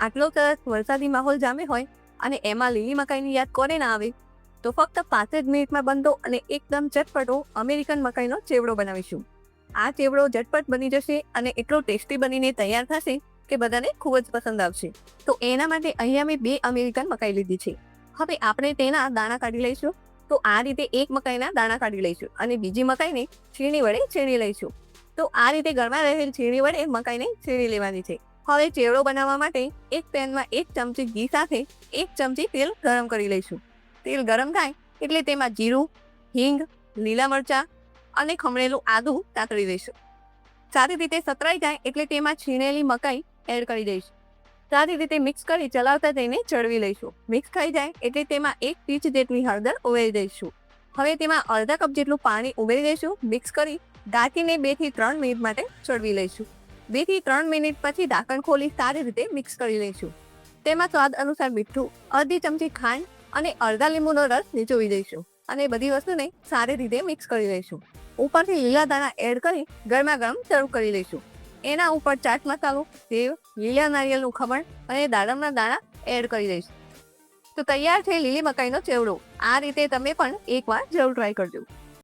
આટલો સરસ વરસાદી માહોલ જામે હોય અને એમાં લીલી મકાઈની યાદ કોને ના આવે, તો ફક્ત પાંચ જ મિનિટમાં બનતો અને એકદમ ચટપટો અમેરિકન મકાઈનો ચેવડો બનાવીશું. આ ચેવડો ઝટપટ બની જશે અને એટલો ટેસ્ટી બનીને તૈયાર થશે કે બધાને ખૂબ જ પસંદ આવશે. તો એના માટે અહીંયા મેં બે અમેરિકન મકાઈ લીધી છે. હવે આપણે તેના દાણા કાઢી લઈશું. તો આ રીતે એક મકાઈના દાણા કાઢી લઈશું અને બીજી મકાઈને છીણી વડે છીણી લઈશું. તો આ રીતે ઘરમાં રહેલ છીણી વડે મકાઈને છીણી લેવાની છે. હવે ચેવડો બનાવવા માટે એક પેનમાં એક ચમચી ઘી સાથે એક ચમચી તેલ ગરમ કરી લઈશું. તેલ ગરમ થાય એટલે તેમાં જીરું, હિંગ, લીલા મરચાં અને ખમણેલું આદું તાતળી દઈશું. સારી રીતે સતરાઈ જાય એટલે તેમાં છીણેલી મકાઈ એડ કરી દઈશું. સારી રીતે મિક્સ કરી ચલાવતા જઈને ચડવી લઈશું. મિક્સ થઈ જાય એટલે તેમાં એક પીચ જેટલી હળદર ઉમેરી દઈશું. હવે તેમાં અડધા કપ જેટલું પાણી ઉમેરી દઈશું. મિક્સ કરી ઢાંકીને બેથી ત્રણ મિનિટ માટે ચડવી લઈશું. બેથી ત્રણ મિનિટ પછી ઢાંકણ ખોલી સારી રીતે મિક્સ કરી લઈશું. તેમાં સ્વાદ અનુસાર મીઠું, અડધી ચમચી ખાંડ અને અડધા લીંબુનો રસ નીચોવી દઈશું અને બધી વસ્તુને સારી રીતે મિક્સ કરી લઈશું. ઉપરથી લીલા દાણા એડ કરી ગરમા ગરમ સર્વ કરી લઈશું. એના ઉપર ચાટ મસાલો, સેવ, લીલા નારિયેળનું ખમણ અને દાડમના દાણા એડ કરી દઈશું. તો તૈયાર છે લીલી મકાઈનો ચેવડો. આ રીતે તમે પણ એકવાર જરૂર ટ્રાય કરજો.